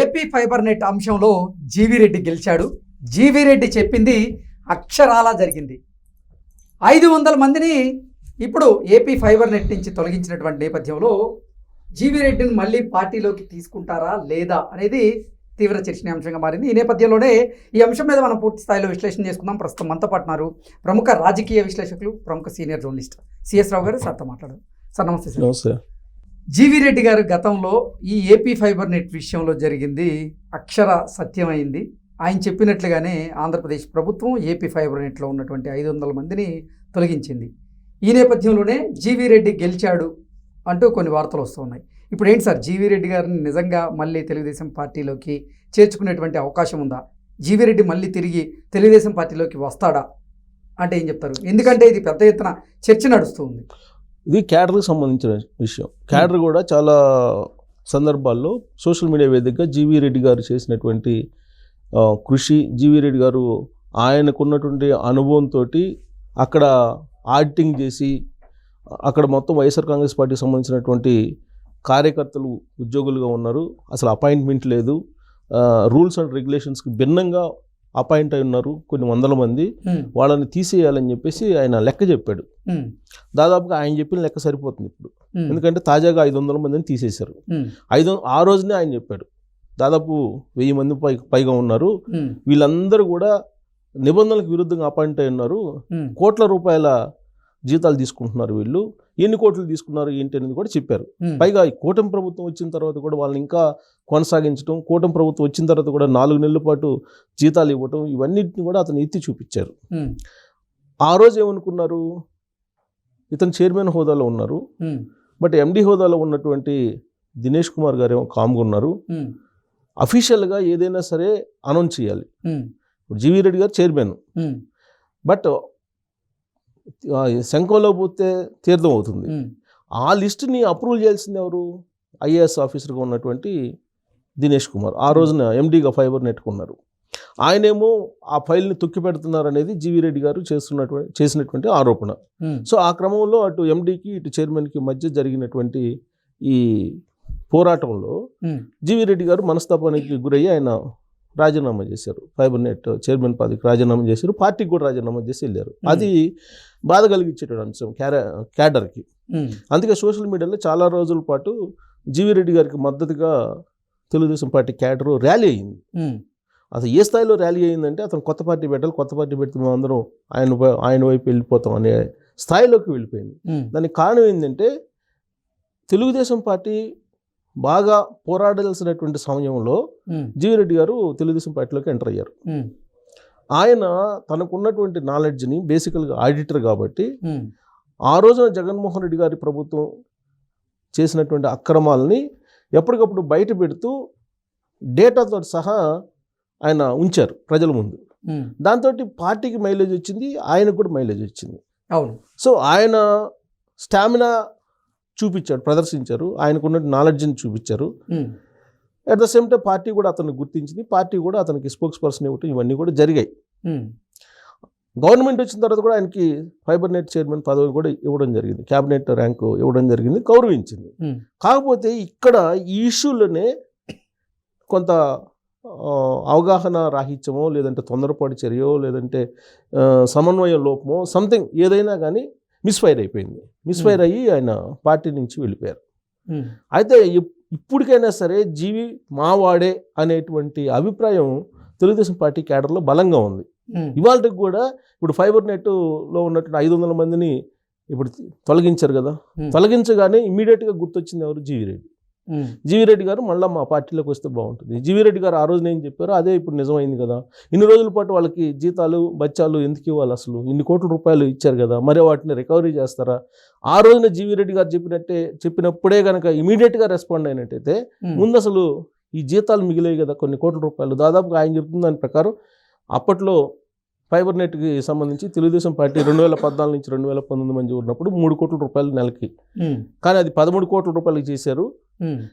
AP fibre net అంశంలో జీవిరెడ్డి గెలిచాడు. జీవిరెడ్డి చెప్పింది అక్షరాలా జరిగింది. ఐదు వందల మందిని ఇప్పుడు ఏపీ ఫైబర్ నెట్ నుంచి తొలగించినటువంటి నేపథ్యంలో జీవిరెడ్డిని మళ్ళీ పార్టీలోకి తీసుకుంటారా లేదా అనేది తీవ్ర చర్చనీయాంశంగా మారింది. ఈ నేపథ్యంలోనే ఈ అంశం మీద మనం పూర్తి స్థాయిలో విశ్లేషణ చేసుకుందాం. ప్రస్తుతం మనతో పాటున్నారు ప్రముఖ రాజకీయ విశ్లేషకులు ప్రముఖ సీనియర్ జర్నలిస్ట్ సిఎస్ రావు గారు. సార్తో మాట్లాడారు సార్ నమస్తే సార్. నమస్తే. జీవి రెడ్డి గారు గతంలో ఈ ఏపీ ఫైబర్ నెట్ విషయంలో జరిగింది అక్షర సత్యమైంది. ఆయన చెప్పినట్లుగానే ఆంధ్రప్రదేశ్ ప్రభుత్వం ఏపీ ఫైబర్ నెట్లో ఉన్నటువంటి ఐదు వందల మందిని తొలగించింది. ఈ నేపథ్యంలోనే జీవి రెడ్డి గెలిచాడు అంటూ కొన్ని వార్తలు వస్తున్నాయి ఇప్పుడు ఏంటి సార్? జీవి రెడ్డి గారిని నిజంగా మళ్ళీ తెలుగుదేశం పార్టీలోకి చేర్చుకునేటువంటి అవకాశం ఉందా? జీవి రెడ్డి మళ్ళీ తిరిగి తెలుగుదేశం పార్టీలోకి వస్తాడా? అంటే ఏం చెప్తారు? ఎందుకంటే ఇది పెద్ద ఎత్తున చర్చ నడుస్తుంది ఇది క్యాడర్కి సంబంధించిన విషయం. క్యాడర్ కూడా చాలా సందర్భాల్లో సోషల్ మీడియా వేదికగా జీవీ రెడ్డి గారు చేసినటువంటి కృషి జీవీ రెడ్డి గారు ఆయనకున్నటువంటి అనుభవంతో అక్కడ ఆడిటింగ్ చేసి అక్కడ మొత్తం వైఎస్ఆర్ కాంగ్రెస్ పార్టీకి సంబంధించినటువంటి కార్యకర్తలు ఉద్యోగులుగా ఉన్నారు. అసలు అపాయింట్మెంట్ లేదు. రూల్స్ అండ్ రెగ్యులేషన్స్కి భిన్నంగా అపాయింట్ అయి ఉన్నారు కొన్ని వందల మంది. వాళ్ళని తీసేయాలని చెప్పేసి ఆయన లెక్క చెప్పాడు. దాదాపుగా ఆయన చెప్పిన లెక్క సరిపోతుంది ఇప్పుడు. ఎందుకంటే తాజాగా ఐదు వందల మందిని తీసేశారు. ఐదు ఆ రోజునే ఆయన చెప్పాడు. దాదాపు వెయ్యి మంది పై పైగా ఉన్నారు. వీళ్ళందరూ కూడా నిబంధనలకు విరుద్ధంగా అపాయింట్ అయి ఉన్నారు. కోట్ల రూపాయల జీతాలు తీసుకుంటున్నారు వీళ్ళు. ఎన్ని కోట్లు తీసుకున్నారు ఏంటి అనేది కూడా చెప్పారు. పైగా ఈ కూటమి ప్రభుత్వం వచ్చిన తర్వాత కూడా వాళ్ళని ఇంకా కొనసాగించడం కూటమి ప్రభుత్వం వచ్చిన తర్వాత కూడా నాలుగు నెలల పాటు జీతాలు ఇవ్వటం ఇవన్నిటిని కూడా అతను ఎత్తి చూపించారు. ఆ రోజు ఏమనుకున్నారు? ఇతను చైర్మన్ హోదాలో ఉన్నారు. బట్ ఎండి హోదాలో ఉన్నటువంటి దినేష్ కుమార్ గారు ఏమో కామ్గా ఉన్నారు. అఫీషియల్గా ఏదైనా సరే అనౌన్స్ చేయాలి. ఇప్పుడు జీవీ రెడ్డి గారు చైర్మన్. బట్ శంఖంలో పోతే తీర్థం అవుతుంది. ఆ లిస్ట్ని అప్రూవల్ చేయాల్సింది ఎవరు? ఐఏఎస్ ఆఫీసర్గా ఉన్నటువంటి దినేష్ కుమార్. ఆ రోజున ఎండీగా ఫైబర్ నెట్టుకున్నారు ఆయనేమో ఆ ఫైల్ని తొక్కి పెడుతున్నారు అనేది జీవీ రెడ్డి గారు చేస్తున్నటువంటి చేసినటువంటి ఆరోపణ. సో ఆ క్రమంలో అటు ఎండీకి ఇటు చైర్మన్కి మధ్య జరిగినటువంటి ఈ పోరాటంలో జీవీ రెడ్డి గారు మనస్తాపానికి గురయ్యి ఆయన రాజీనామా చేశారు. ఫైబర్ నెట్ చైర్మన్ పదవికి రాజీనామా చేశారు. పార్టీకి కూడా రాజీనామా చేసి వెళ్ళారు. అది బాధ కలిగించేటువంటి అంశం క్యార క్యాడర్కి. అందుకే సోషల్ మీడియాలో చాలా రోజుల పాటు జీవీ రెడ్డి గారికి మద్దతుగా తెలుగుదేశం పార్టీ క్యాడర్ ర్యాలీ అయింది. అసలు ఏ స్థాయిలో ర్యాలీ అయిందంటే అతను కొత్త పార్టీ పెట్టాలి కొత్త పార్టీ పెడితే అందరం ఆయన ఆయన వైపు వెళ్ళిపోతాం అనే స్థాయిలోకి వెళ్ళిపోయింది. దానికి కారణం ఏంటంటే తెలుగుదేశం పార్టీ బాగా పోరాడాల్సినటువంటి సమయంలో జీవిరెడ్డి గారు తెలుగుదేశం పార్టీలోకి ఎంటర్ అయ్యారు. ఆయన తనకున్నటువంటి నాలెడ్జ్ని బేసికల్గా ఆడిటర్ కాబట్టి ఆ రోజున జగన్మోహన్ రెడ్డి గారి ప్రభుత్వం చేసినటువంటి అక్రమాలని ఎప్పటికప్పుడు బయట పెడుతూ డేటాతో సహా ఆయన ఉంచారు ప్రజల ముందు. దాంతో పార్టీకి మైలేజ్ వచ్చింది ఆయనకు కూడా మైలేజ్ వచ్చింది. అవును. సో ఆయన స్టామినా చూపించాడు ప్రదర్శించారు. ఆయనకున్న నాలెడ్జ్ని చూపించారు. At the same time party కూడా అతను గుర్తించింది. పార్టీ కూడా అతనికి స్పోక్స్ పర్సన్ ఇవ్వటం ఇవన్నీ కూడా జరిగాయి. గవర్నమెంట్ వచ్చిన తర్వాత కూడా ఆయనకి ఫైబర్ నెట్ చైర్మన్ పదవి కూడా ఇవ్వడం జరిగింది. క్యాబినెట్ ర్యాంకు ఇవ్వడం జరిగింది గౌరవించింది. ఉమ్, కాకపోతే ఇక్కడ ఈ ఇష్యూలోనే కొంత అవగాహన రాహిత్యమో లేదంటే తొందరపాటు చర్యో లేదంటే సమన్వయం లోపమో సంథింగ్ ఏదైనా కానీ మిస్ఫైర్ అయిపోయింది. మిస్ఫైర్ అయ్యి ఆయన పార్టీ నుంచి వెళ్ళిపోయారు. అయితే ఇప్- ఇప్పటికైనా సరే జీవి మావాడే అనేటువంటి అభిప్రాయం తెలుగుదేశం పార్టీ క్యాడర్లో బలంగా ఉంది. ఇవాళకి కూడా ఇప్పుడు ఫైబర్ నెట్లో ఉన్నటువంటి ఐదు వందల మందిని ఇప్పుడు తొలగించారు కదా. తొలగించగానే ఇమీడియట్గా గుర్తొచ్చింది ఎవరు? జీవి రెడ్డి ఉమ్, జీవి రెడ్డి గారు మళ్ళీ మా పార్టీలోకి వస్తే బాగుంటుంది. జీవి రెడ్డి గారు ఆ రోజున ఏం చెప్పారో? అదే ఇప్పుడు నిజమైంది కదా. ఇన్ని రోజుల పాటు వాళ్ళకి జీతాలు బచ్చాలు ఎందుకు ఇవ్వాలి అసలు? ఇన్ని కోట్ల రూపాయలు ఇచ్చారు కదా. మరి వాటిని రికవరీ చేస్తారా? ఆ రోజున జీవి రెడ్డి గారు చెప్పినట్టే చెప్పినప్పుడే కనుక ఇమీడియట్గా రెస్పాండ్ అయినట్టయితే ముందు అసలు ఈ జీతాలు మిగిలాయి కదా కొన్ని కోట్ల రూపాయలు. దాదాపుగా ఆయన చెప్తున్న దాని ప్రకారం అప్పట్లో ఫైబర్ నెట్కి సంబంధించి తెలుగుదేశం పార్టీ రెండు వేల పద్నాలుగు నుంచి రెండు వేల పంతొమ్మిది మంది ఉన్నప్పుడు మూడు కోట్ల రూపాయలు నెలకి. కానీ అది పదమూడు కోట్ల రూపాయలకి చేశారు.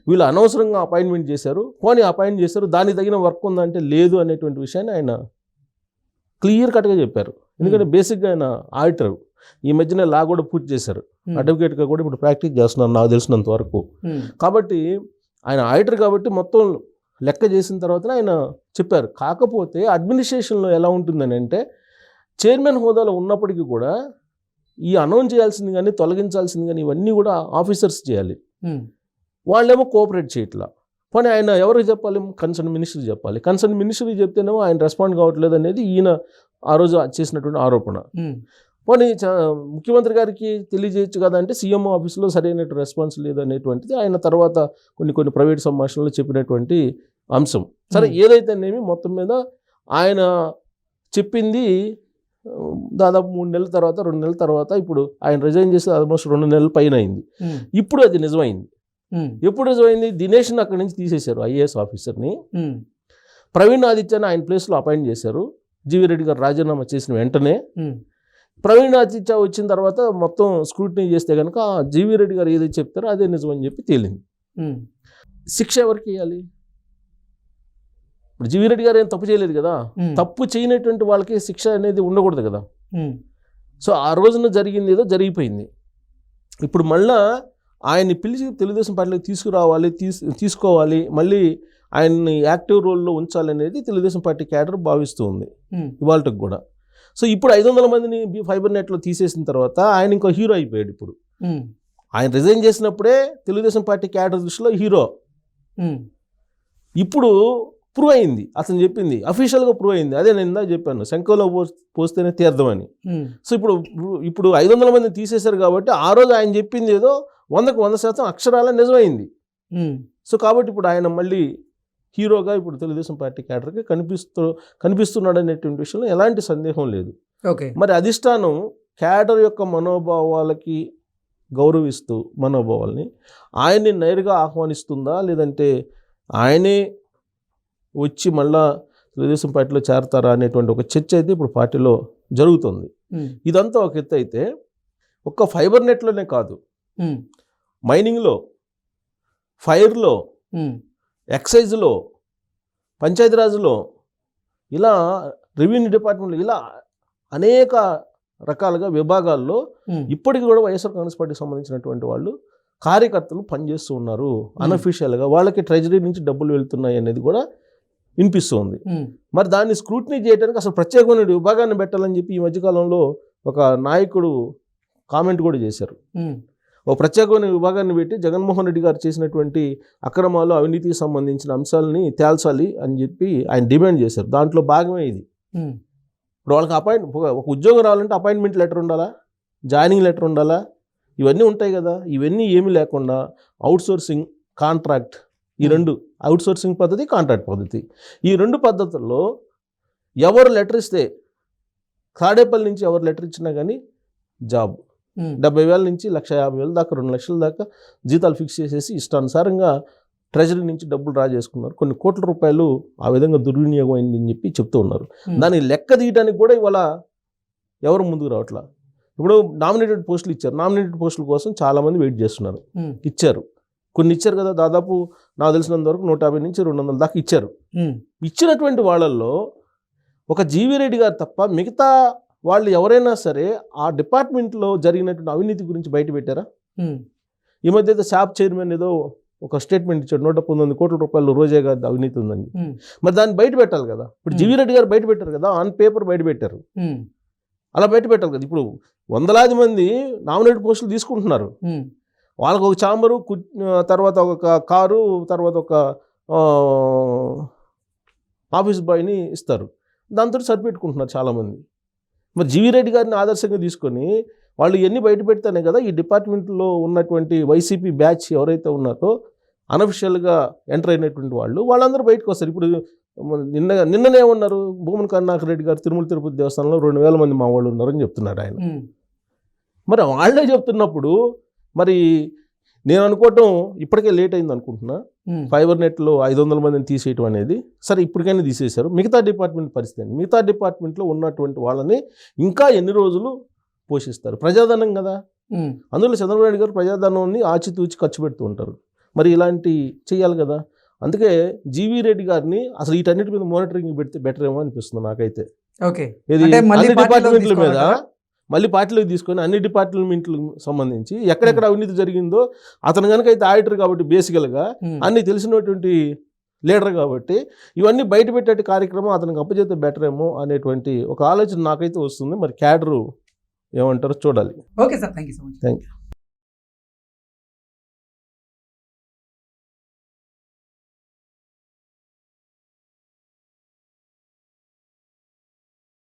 వీళ్ళు అనవసరంగా అపాయింట్మెంట్ చేశారు. పోనీ అపాయింట్ చేశారు. దానికి తగిన వర్క్ ఉందంటే లేదు అనేటువంటి విషయాన్ని ఆయన క్లియర్ కట్గా చెప్పారు. ఎందుకంటే బేసిక్గా ఆయన ఆడిటర్. ఈ మధ్యన లా కూడా పూర్తి చేశారు. అడ్వకేట్గా కూడా ఇప్పుడు ప్రాక్టీస్ చేస్తున్నారు నాకు తెలిసినంత వరకు. కాబట్టి ఆయన ఆడిటర్ కాబట్టి మొత్తం లెక్క చేసిన తర్వాత ఆయన చెప్పారు. కాకపోతే అడ్మినిస్ట్రేషన్లో ఎలా ఉంటుందని అంటే చైర్మన్ హోదాలో ఉన్నప్పటికీ కూడా ఈ అనౌన్స్ చేయాల్సింది కానీ తొలగించాల్సింది కానీ ఇవన్నీ కూడా ఆఫీసర్స్ చేయాలి. వాళ్ళేమో కోఆపరేట్ చేయట్లా. పోనీ ఆయన ఎవరికి చెప్పాలి? కన్సర్న్ మినిస్టర్ చెప్పాలి. కన్సర్న్ మినిస్టర్ చెప్తేనేమో ఆయన రెస్పాండ్ కావట్లేదు అనేది ఈయన ఆ రోజు చేసినటువంటి ఆరోపణ. పోనీ చ- ముఖ్యమంత్రి గారికి తెలియజేయచ్చు కదా అంటే సీఎం ఆఫీస్లో సరైన రెస్పాన్స్ లేదు అనేటువంటిది ఆయన తర్వాత కొన్ని కొన్ని ప్రైవేట్ సంభాషణలో చెప్పినటువంటి అంశం. సరే. ఏదైతేనేమి మొత్తం మీద ఆయన చెప్పింది దాదాపు మూడు నెలల తర్వాత రెండు నెలల తర్వాత ఇప్పుడు ఆయన రిజైన్ చేసి ఆల్మోస్ట్ రెండు నెలల పైన అయింది ఇప్పుడు అది నిజమైంది. ఎప్పుడు నిజమైంది? దినేష్ని అక్కడి నుంచి తీసేశారు ఐఏఎస్ ఆఫీసర్ని. ప్రవీణ్ ఆదిత్యని ఆయన ప్లేస్లో అపాయింట్ చేశారు. జీవీ రెడ్డి గారు రాజీనామా చేసిన వెంటనే. ప్రవీణ్ ఆదిత్య వచ్చిన తర్వాత మొత్తం స్క్రూటినీ చేస్తే కనుక జీవీ రెడ్డి గారు ఏదైతే చెప్తారో అదే నిజం అని చెప్పి తేలింది. శిక్ష ఎవరికి ఇవ్వాలి ఇప్పుడు జీవీ రెడ్డి గారు ఏం తప్పు చేయలేదు కదా? తప్పు చేయనటువంటి వాళ్ళకి శిక్ష అనేది ఉండకూడదు కదా? సో ఆ రోజున జరిగింది ఏదో జరిగిపోయింది. ఇప్పుడు మళ్ళా ఆయన్ని పిలిచి తెలుగుదేశం పార్టీలోకి తీసుకురావాలి తీసు తీసుకోవాలి మళ్ళీ ఆయన్ని యాక్టివ్ రోల్లో ఉంచాలనేది తెలుగుదేశం పార్టీ క్యాడర్ భావిస్తూ ఉంది. ఇవాళకి కూడా. సో ఇప్పుడు ఐదు వందల మందిని బి ఫైబర్ నెట్లో తీసేసిన తర్వాత ఆయన ఇంకో హీరో అయిపోయాడు ఇప్పుడు. ఆయన రిజైన్ చేసినప్పుడే తెలుగుదేశం పార్టీ క్యాడర్ దృష్టిలో హీరో. ఇప్పుడు ప్రూవ్ అయింది. అతను చెప్పింది. అఫీషియల్గా ప్రూవ్ అయింది. అదే నేను ఇందాక చెప్పాను. శంఖంలో పోస్తేనే తీర్థమని. సో ఇప్పుడు ఇప్పుడు ఐదు వందల మందిని తీసేశారు కాబట్టి ఆ రోజు ఆయన చెప్పింది ఏదో వందకు వంద శాతం అక్షరాల నిజమైంది. సో కాబట్టి ఇప్పుడు ఆయన మళ్ళీ హీరోగా ఇప్పుడు తెలుగుదేశం పార్టీ క్యాడర్కి కనిపిస్తూ కనిపిస్తున్నాడు అనేటువంటి విషయంలో ఎలాంటి సందేహం లేదు. ఓకే. మరి అధిష్టానం క్యాడర్ యొక్క మనోభావాలకి గౌరవిస్తూ మనోభావాల్ని ఆయన్ని నేరుగా ఆహ్వానిస్తుందా? లేదంటే ఆయనే వచ్చి మళ్ళా తెలుగుదేశం పార్టీలో చేరతారా? అనేటువంటి ఒక చర్చ అయితే ఇప్పుడు పార్టీలో జరుగుతుంది. ఇదంతా ఒక ఎత్తు అయితే ఒక్క ఫైబర్ నెట్లోనే కాదు. మైనింగ్లో ఫైర్లో ఎక్సైజ్లో పంచాయతీరాజ్లో ఇలా రెవెన్యూ డిపార్ట్మెంట్లో ఇలా అనేక రకాలుగా విభాగాల్లో ఇప్పటికి కూడా వైఎస్ఆర్ కాంగ్రెస్ పార్టీకి సంబంధించినటువంటి వాళ్ళు కార్యకర్తలు పనిచేస్తూ ఉన్నారు. అన్అఫీషియల్గా వాళ్ళకి ట్రెజరీ నుంచి డబ్బులు వెళ్తున్నాయి అనేది కూడా వినిపిస్తుంది. మరి దాన్ని స్క్రూటినీ చేయడానికి అసలు ప్రత్యేకమైన విభాగాన్ని పెట్టాలని చెప్పి ఈ మధ్యకాలంలో ఒక నాయకుడు కామెంట్ కూడా చేశారు. ఒక ప్రత్యేకమైన విభాగాన్ని పెట్టి జగన్మోహన్ రెడ్డి గారు చేసినటువంటి అక్రమాలు అవినీతికి సంబంధించిన అంశాలని తేల్చాలి అని చెప్పి ఆయన డిమాండ్ చేశారు. దాంట్లో భాగమే ఇది. ఇప్పుడు వాళ్ళకి అపాయింట్ ఒక ఉద్యోగం రావాలంటే అపాయింట్మెంట్ లెటర్ ఉండాలా? జాయినింగ్ లెటర్ ఉండాలా? ఇవన్నీ ఉంటాయి కదా. ఇవన్నీ ఏమీ లేకుండా అవుట్సోర్సింగ్ కాంట్రాక్ట్ ఈ రెండు అవుట్సోర్సింగ్ పద్ధతి కాంట్రాక్ట్ పద్ధతి. ఈ రెండు పద్ధతుల్లో ఎవరు లెటర్ ఇస్తే తాడేపల్లి నుంచి ఎవరు లెటర్ ఇచ్చినా కానీ జాబ్. డెబ్బై వేల నుంచి లక్ష యాభై వేల దాకా రెండు లక్షల దాకా జీతాలు ఫిక్స్ చేసేసి ఇష్టానుసారంగా ట్రెజరీ నుంచి డబ్బులు డ్రా చేసుకున్నారు. కొన్ని కోట్ల రూపాయలు ఆ విధంగా దుర్వినియోగం అయిందని చెప్పి చెప్తూ ఉన్నారు. ఉమ్, దాని లెక్క తీయడానికి కూడా ఇవాళ ఎవరు ముందుకు రావట్లా? ఇప్పుడు నామినేటెడ్ పోస్టులు ఇచ్చారు. నామినేటెడ్ పోస్టుల కోసం చాలామంది వెయిట్ చేస్తున్నారు. ఇచ్చారు. కొన్ని ఇచ్చారు కదా దాదాపు నాకు తెలిసినంత వరకు నూట యాభై నుంచి రెండు వందల దాకా ఇచ్చారు. ఇచ్చినటువంటి వాళ్ళల్లో ఒక జీవీ రెడ్డి గారు తప్ప మిగతా వాళ్ళు ఎవరైనా సరే ఆ డిపార్ట్మెంట్లో జరిగినటువంటి అవినీతి గురించి బయట పెట్టారా? ఈ మధ్య అయితే షాప్ చైర్మన్ ఏదో ఒక స్టేట్మెంట్ ఇచ్చాడు నూట పంతొమ్మిది కోట్ల రూపాయలు రోజే గారి అవినీతి ఉందని. మరి దాన్ని బయట పెట్టాలి కదా. ఇప్పుడు. జీవీ రెడ్డి గారు బయట పెట్టారు కదా ఆన్ పేపర్ బయట పెట్టారు. అలా బయట పెట్టాలి కదా. ఇప్పుడు వందలాది మంది నామినేట్ పోస్టులు తీసుకుంటున్నారు. వాళ్ళకు ఒక చాంబరు తర్వాత ఒక కారు తర్వాత ఒక ఆఫీస్ బాయ్ని ఇస్తారు. దాంతో సరిపెట్టుకుంటున్నారు చాలామంది. మరి జీవీ రెడ్డి గారిని ఆదర్శంగా తీసుకొని వాళ్ళు ఎన్ని బయట పెడితేనే కదా ఈ డిపార్ట్మెంట్లో ఉన్నటువంటి వైసీపీ బ్యాచ్ ఎవరైతే ఉన్నారో అనఫిషియల్గా ఎంటర్ అయినటువంటి వాళ్ళు వాళ్ళందరూ బయటకు వస్తారు. ఇప్పుడు నిన్న నిన్ననే ఉన్నారు భూమన్ కరుణాకర్ రెడ్డి గారు తిరుమల తిరుపతి దేవస్థానంలో రెండు వేల మంది మా వాళ్ళు ఉన్నారని చెప్తున్నారు ఆయన. మరి వాళ్ళే చెప్తున్నప్పుడు మరి నేను అనుకోవటం ఇప్పటికే లేట్ అయింది అనుకుంటున్నా. ఫైబర్ నెట్లో ఐదు వందల మందిని తీసేయటం అనేది సరే ఇప్పటికైనా తీసేశారు. మిగతా డిపార్ట్మెంట్ పరిస్థితి? మిగతా డిపార్ట్మెంట్లో ఉన్నటువంటి వాళ్ళని ఇంకా ఎన్ని రోజులు పోషిస్తారు? ప్రజాధనం కదా. ఉమ్, అందులో చంద్రబాబు నాయుడు గారు ప్రజాధనాన్ని ఆచితూచి ఖర్చు పెడుతూ ఉంటారు. మరి ఇలాంటి చేయాలి కదా. అందుకే జీవీ రెడ్డి గారిని అసలు వీటన్నిటి మీద మానిటరింగ్ పెడితే బెటర్ ఏమో అనిపిస్తుంది నాకైతే. ఓకే ఇది డిపార్ట్మెంట్ల మీద? మళ్ళీ పార్టీలోకి తీసుకొని అన్ని డిపార్ట్మెంట్లకు సంబంధించి ఎక్కడెక్కడ అవినీతి జరిగిందో అతను కనుక అయితే ఆడిటర్ కాబట్టి బేసికల్గా అన్ని తెలిసినటువంటి లీడర్ కాబట్టి ఇవన్నీ బయట పెట్టే కార్యక్రమం అతనికి అప్పచెప్తే బెటర్ ఏమో అనేటువంటి ఒక ఆలోచన నాకైతే వస్తుంది. మరి క్యాడరు ఏమంటారో చూడాలి. Okay sir. Thank you so much. Thank you